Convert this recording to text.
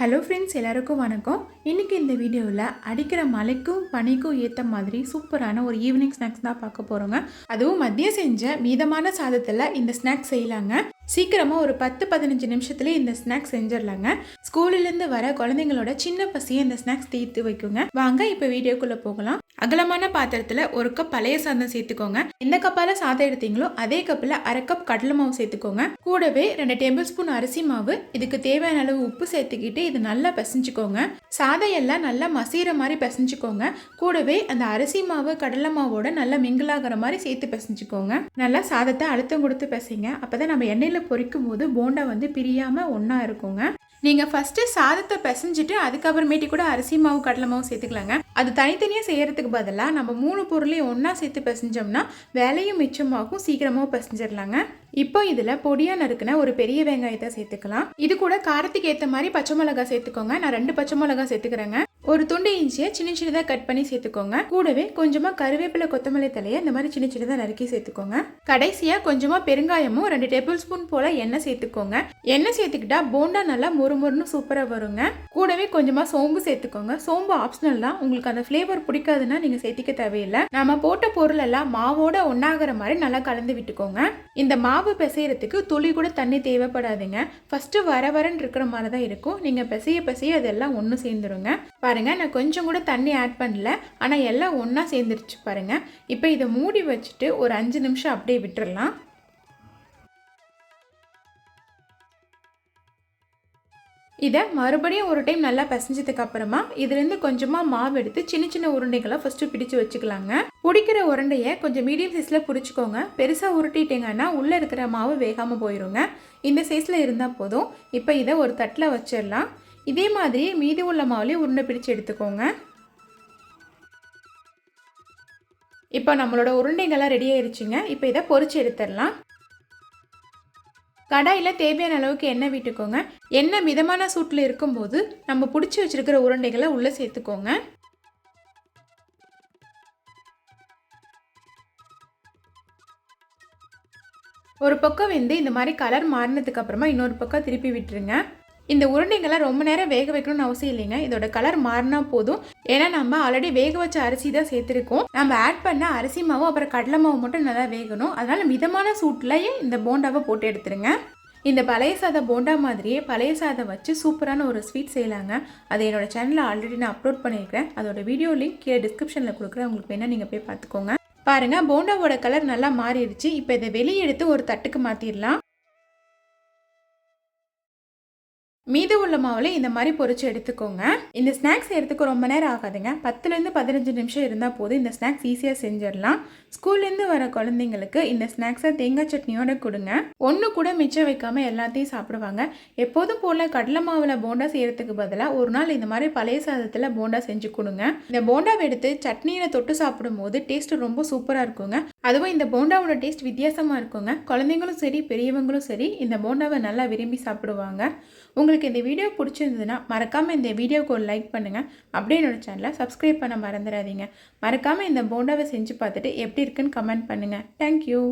Hello friends எல்லாருக்கும் வணக்கம். இன்றைக்கி இந்த வீடியோவில் அடிக்கிற மழைக்கும் பனிக்கும் ஏற்ற மாதிரி சூப்பரான ஒரு ஈவினிங் ஸ்நாக்ஸ் தான் பார்க்க போகிறோங்க அதுவும் மதியம் செஞ்ச மீதமான சாதத்தில் இந்த ஸ்நாக்ஸ் செய்யலாங்க. சீக்கிரமாக ஒரு பத்து பதினஞ்சு நிமிஷத்துலேயே இந்த ஸ்நாக்ஸ் செஞ்சிடலாங்க. ஸ்கூலிலேருந்து வர குழந்தைங்களோட சின்ன பசியை இந்த ஸ்நாக்ஸ் தீர்த்து வைக்குங்க. வாங்க இப்போ வீடியோக்குள்ளே போகலாம். அகலமான பாத்திரத்தில் ஒரு கப் பழைய சாதம் சேர்த்துக்கோங்க. எந்த கப்பால் சாதம் எடுத்தீங்களோ அதே கப்பில் அரை கப் கடலை மாவு சேர்த்துக்கோங்க. கூடவே ரெண்டு டேபிள் ஸ்பூன் அரிசி மாவு இதுக்கு தேவையான அளவு உப்பு சேர்த்துக்கிட்டு இது நல்லா பிசைஞ்சுக்கோங்க. சாதையெல்லாம் நல்லா மசீற மாதிரி பிசைஞ்சுக்கோங்க. கூடவே அந்த அரிசி மாவு கடலை மாவோட நல்லா மிங்கிளாகிற மாதிரி சேர்த்து பிசைஞ்சுக்கோங்க. நல்லா சாதத்தை அழுத்தம் கொடுத்து பிசைங்க. அப்போ நம்ம எண்ணெயில் பொரிக்கும் போது போண்டா வந்து பிரியாமல் ஒன்றா இருக்குங்க. நீங்கள் ஃபஸ்ட்டு சாதத்தை பிசைஞ்சிட்டு அதுக்கப்புறமேட்டி கூட அரிசி மாவு கடலை மாவு சேர்த்துக்கலாங்க. அது தனித்தனியாக செய்கிறதுக்கு பதிலாக நம்ம மூணு பொருளையும் ஒன்றா சேர்த்து பிசைஞ்சோம்னா வேலையும் மிச்சமாகும் சீக்கிரமாக பிசைஞ்சிடலாங்க. இப்போ இதில் பொடியாக நறுக்குன ஒரு பெரிய வெங்காயத்தை சேர்த்துக்கலாம். இது கூட காரத்துக்கு ஏற்ற மாதிரி பச்சை மிளகா சேர்த்துக்கோங்க. நான் ரெண்டு பச்சை மிளகா சேர்த்துக்கிறேங்க. ஒரு துண்டு இஞ்சியை சின்ன சின்னதாக கட் பண்ணி சேர்த்துக்கோங்க. கூடவே கொஞ்சமாக கருவேப்பிலை கொத்தமல்லி தலையை இந்த மாதிரி சின்ன சின்னதாக நறுக்கி சேர்த்துக்கோங்க. கடைசியாக கொஞ்சமாக பெருங்காயமும் ரெண்டு டேபிள் ஸ்பூன் போல் எண்ணெய் சேர்த்துக்கோங்க. எண்ணெய் சேர்த்துக்கிட்டா போண்டா நல்லா மொறுமொறுன்னு சூப்பராக வருங்க. கூடவே கொஞ்சமாக சோம்பு சேர்த்துக்கோங்க. சோம்பு ஆப்ஷனல் தான். உங்களுக்கு அந்த ஃப்ளேவர் பிடிக்காதுன்னா நீங்கள் சேர்த்திக்க தேவையில்லை. நம்ம போட்ட பொருள் எல்லாம் மாவோட ஒன்றாகிற மாதிரி நல்லா கலந்து விட்டுக்கோங்க. இந்த மாவு பிசையறதுக்கு துளி கூட தண்ணி தேவைப்படாதுங்க. ஃபஸ்ட்டு வர வரன்னு இருக்கிற மாதிரி தான் இருக்கும். நீங்கள் பிசைய பிசைய அதெல்லாம் ஒன்று சேர்ந்துருங்க. பாருங்கள் நான் கொஞ்சம் கூட தண்ணி ஆட் பண்ணல. ஆனால் எல்லாம் ஒன்றா சேர்ந்துருச்சு பாருங்க. இப்போ இதை மூடி வச்சுட்டு ஒரு அஞ்சு நிமிஷம் அப்படியே விட்டுறலாம். இதை மறுபடியும் ஒரு டைம் நல்லா பிசைஞ்சதுக்கு அப்புறமா இதுலேருந்து கொஞ்சமாக மாவு எடுத்து சின்ன சின்ன உருண்டைகளை ஃபஸ்ட்டு பிடிச்சு வச்சுக்கலாங்க. பிடிக்கிற உருண்டையை கொஞ்சம் மீடியம் சைஸில் பிடிச்சிக்கோங்க. பெருசாக உருட்டிட்டிங்கன்னா உள்ளே இருக்கிற மாவு வேகாமல் போயிடுங்க இந்த சைஸில் இருந்தால் போதும். இப்போ இதை ஒரு தட்டில் வச்சிடலாம். இதே மாதிரி மீதி உள்ள மாவுலேயும் உருண்டை பிடிச்சு எடுத்துக்கோங்க. இப்போ நம்மளோட உருண்டைகள்லாம் ரெடி ஆயிடுச்சுங்க இப்போ இதை பொறிச்சு எடுத்துடலாம். கடாயில் தேவையான அளவுக்கு எண்ணெய் விட்டுக்கோங்க. எண்ணெய் மிதமான சூட்டில் இருக்கும்போது நம்ம பிடிச்சி வச்சுருக்கிற உருண்டைகளை உள்ளே சேர்த்துக்கோங்க. ஒரு பக்கம் வெந்து இந்த மாதிரி கலர் மாறினதுக்கு அப்புறமா இன்னொரு பக்கம் திருப்பி விட்டுருங்க. இந்த உருண்டைங்களை ரொம்ப நேரம் வேக வைக்கணும்னு அவசியம் இல்லைங்க. இதோட கலர் மாறினா போதும். ஏன்னா நம்ம ஆல்ரெடி வேக வச்ச அரிசி தான் சேர்த்துருக்கோம். நம்ம ஆட் பண்ண அரிசி மாவு அப்புறம் கடலை மாவு மட்டும் நல்லா வேகணும். அதனால மிதமான சூட்லையே இந்த போண்டாவை போட்டு எடுத்துருங்க. இந்த பழைய சாதம் போண்டா மாதிரியே பழைய சாதம் வச்சு சூப்பரான ஒரு ஸ்வீட் செய்யலாங்க. அதை என்னோட சேனலில் ஆல்ரெடி நான் அப்லோட் பண்ணியிருக்கேன் அதோட வீடியோ லிங்க் கீழே டிஸ்கிரிப்ஷனில் கொடுக்குறேன். உங்களுக்கு வேணால் நீங்கள் போய் பார்த்துக்கோங்க. பாருங்கள் போண்டாவோட கலர் நல்லா மாறிடுச்சு. இப்போ இதை வெளியே எடுத்து ஒரு தட்டுக்கு மாற்றிடலாம் மீதி உள்ள மாவில் இந்த மாதிரி பொறிச்சு எடுத்துக்கோங்க. இந்த ஸ்நாக்ஸ் செய்யறதுக்கு ரொம்ப நேரம் ஆகாதுங்க. பத்துலேருந்து பதினஞ்சு நிமிஷம் இருந்தால் போதும். இந்த ஸ்நாக்ஸ் ஈஸியாக செஞ்சிடலாம். ஸ்கூல்லேருந்து வர குழந்தைங்களுக்கு இந்த ஸ்நாக்ஸை தேங்காய் சட்னியோட கொடுங்க. ஒன்று கூட மிச்சம் வைக்காமல் எல்லாத்தையும் சாப்பிடுவாங்க. எப்போதும் போல் கடலை மாவில் போண்டா செய்கிறதுக்கு பதிலாக ஒரு நாள் இந்த மாதிரி பழைய சாதத்தில் போண்டா செஞ்சு கொடுங்க. இந்த போண்டாவை எடுத்து சட்னியில் தொட்டு சாப்பிடும்போது டேஸ்ட் ரொம்ப சூப்பராக இருக்குங்க. அதுவும் இந்த போண்டாவோட டேஸ்ட் வித்தியாசமாக இருக்குங்க. குழந்தைங்களும் சரி பெரியவங்களும் சரி இந்த போண்டாவை நல்லா விரும்பி சாப்பிடுவாங்க. உங்களுக்கு இந்த வீடியோ பிடிச்சிருந்ததுன்னா மறக்காமல் இந்த வீடியோக்கு ஒரு லைக் பண்ணுங்கள் அப்படியே என்னோடய சேனலை சப்ஸ்கிரைப் பண்ண மறந்துடாதீங்க. மறக்காமல் இந்த போண்டாவை செஞ்சு பார்த்துட்டு எப்படி இருக்குன்னு கமெண்ட் பண்ணுங்கள் தேங்க்யூ